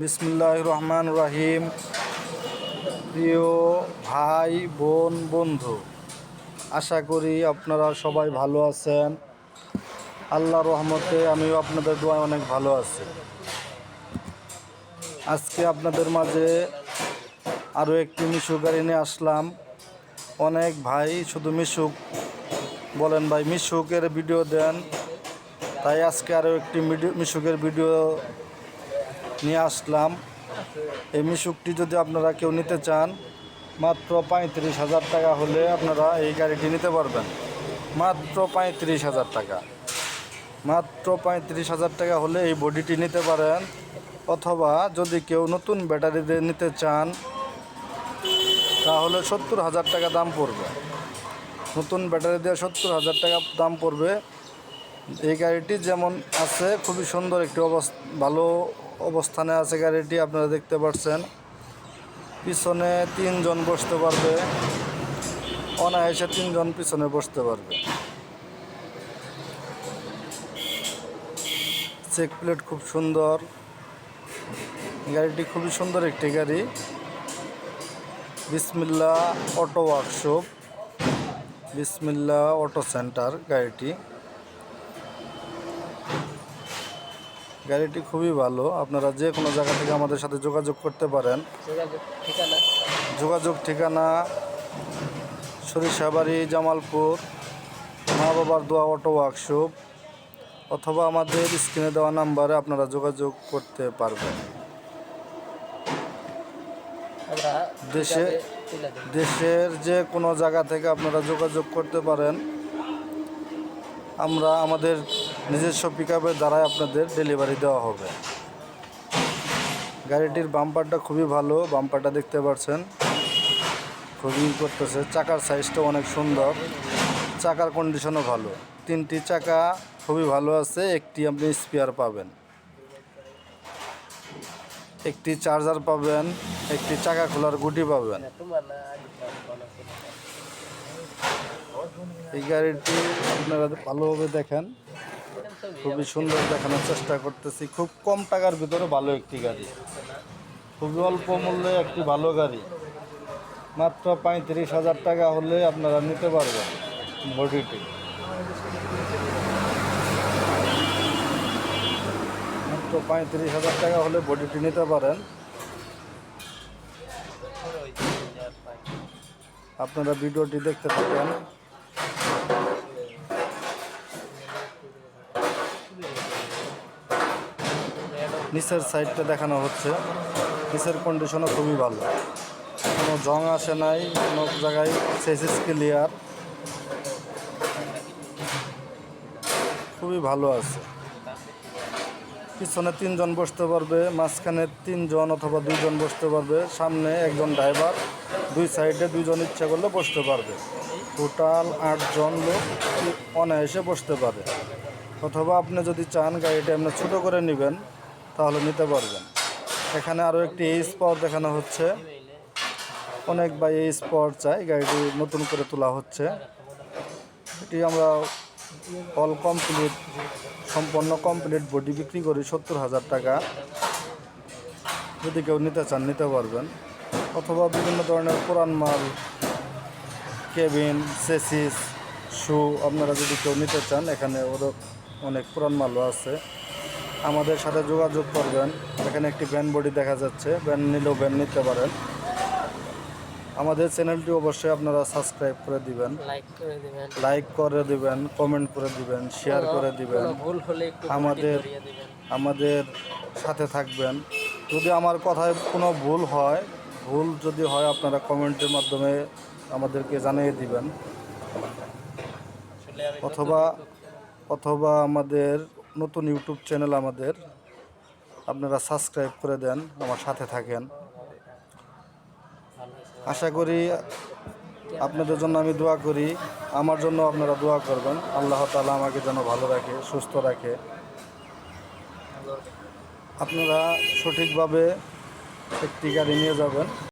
বিসমুল্লাহ রহমান রাহিম প্রিয় ভাই, বোন, বন্ধু, আশা করি আপনারা সবাই ভালো আছেন। আল্লাহ রহমতে আমিও আপনাদের দোয়ায় অনেক ভালো আছি। আজকে আপনাদের মাঝে আরও একটি মিশুক গাড়ি নিয়ে আসলাম। অনেক ভাই শুধু মিশুক, বলেন ভাই, মিশুকের ভিডিও দেন। তাই আজকে আরও একটি মিশুকের ভিডিও নিয়ে আসলাম। এই মিশুকটি যদি আপনারা কেউ নিতে চান, মাত্র পঁয়ত্রিশ হাজার টাকা হলে আপনারা এই গাড়িটি নিতে পারবেন। মাত্র পঁয়ত্রিশ হাজার টাকা। মাত্র পঁয়ত্রিশ হাজার টাকা হলে এই বডিটি নিতে পারেন। অথবা যদি কেউ নতুন ব্যাটারি দিয়ে নিতে চান, তাহলে সত্তর হাজার টাকা দাম পড়বে। নতুন ব্যাটারি দিয়ে সত্তর হাজার টাকা দাম পড়বে। এই গাড়িটি যেমন আছে, খুবই সুন্দর একটি অবস্থা, ভালো অবস্থানে আছে গাড়িটি, আপনারা দেখতে পাচ্ছেন। পিছনে তিনজন বসতে পারবে, অনায়াসে তিনজন পিছনে বসতে পারবে। চেক প্লেট খুব সুন্দর। গাড়িটি খুবই সুন্দর একটি গাড়ি। Bismillah auto workshop, Bismillah auto center গাড়িটি। গাড়িটি খুবই ভালো। আপনারা যে কোনো জায়গা থেকে আমাদের সাথে যোগাযোগ করতে পারেন। যোগাযোগ ঠিকানা? সরিষাবাড়ি জামালপুর মা বাবার দোয়া অটো ওয়ার্কশপ অথবা আমাদের স্ক্রিনে দেওয়া নাম্বারে আপনারা যোগাযোগ করতে পারবেন। দেশে- দেশের যে কোনো জায়গা থেকে আপনারা যোগাযোগ করতে পারেন। আমরা আমাদের নিজস্ব পিক আপের দ্বারাই আপনাদের ডেলিভারি দেওয়া হবে। গাড়িটির বাম্পারটা খুবই ভালো বাম্পারটা দেখতে পাচ্ছেন। খুবই করতেছে। চাকার সাইজটা অনেক সুন্দর। চাকার কন্ডিশনও ভালো। তিনটি চাকা খুবই ভালো আছে, একটি আপনি স্পেয়ার পাবেন। একটি চার্জার পাবেন, একটি চাকা খোলার গুটি পাবেন। এই গাড়িটি আপনারা ভালোভাবে দেখেন। খুবই সুন্দর দেখানোর চেষ্টা করতেছি। খুব কম টাকার ভিতরে ভালো একটি গাড়ি। খুবই অল্প মূল্যে একটি ভালো গাড়ি। মাত্র পঁয়ত্রিশ হাজার টাকা হলে আপনারা নিতে পারবেন বডিটি। মাত্র পঁয়ত্রিশ হাজার টাকা হলে বডিটি নিতে পারেন। আপনারা ভিডিওটি দেখতে থাকেন। নিচের সাইডটা দেখানো হচ্ছে। নিচের কন্ডিশনও খুবই ভালো। কোনো জং আসে নাই, কোনো জায়গায় সেসিস ক্লিয়ার খুবই ভালো আছে। পিছনে তিনজন বসতে পারবে, মাঝখানে তিনজন অথবা দুইজন বসতে পারবে, সামনে একজন ড্রাইভার দুই সাইডে দুইজন ইচ্ছা করলে বসতে পারবে। টোটাল আটজন লোক অনায়াসে বসতে পারে। অথবা আপনি যদি চান গাড়িটা আপনি ছোটো করে নেবেন তাহলে নিতে পারবেন। এখানে আরও একটি এই স্পট দেখানো হচ্ছে। অনেক বাই এই স্পট চাই গাড়িটি নতুন করে তোলা হচ্ছে। এটি আমরা অল কমপ্লিট সম্পূর্ণ কমপ্লিট বডি বিক্রি করি সত্তর হাজার টাকা। যদি কেউ নিতে চান, নিতে পারবেন। অথবা বিভিন্ন ধরনের পুরান মাল কেবিন সেসিস শু আপনারা যদি কেউ নিতে চান, এখানে ওরও অনেক পুরান মালও আছে। আমাদের সাথে যোগাযোগ করবেন। এখানে একটি ব্যান বডি দেখা যাচ্ছে। ব্যান নিলেও ব্যান নিতে পারেন। আমাদের চ্যানেলটি অবশ্যই আপনারা সাবস্ক্রাইব করে দিবেন। লাইক করে দিবেন। লাইক করে দিবেন কমেন্ট করে দিবেন শেয়ার করে দিবেন। ভুল হলে একটু আমাদের আমাদের সাথে থাকবেন। যদি আমার কথায় কোনো ভুল হয় ভুল যদি হয় আপনারা কমেন্টের মাধ্যমে আমাদেরকে জানিয়ে দিবেন। অথবা অথবা আমাদের নতুন ইউটিউব চ্যানেল আমাদের, আপনারা সাবস্ক্রাইব করে দেন, আমার সাথে থাকেন। আশা করি আপনাদের জন্য আমি দোয়া করি, আমার জন্য আপনারা দোয়া করবেন, আল্লাহ তালা আমাকে যেন ভালো রাখে, সুস্থ রাখে। আপনারা সঠিকভাবে একটি গাড়ি নিয়ে যাবেন।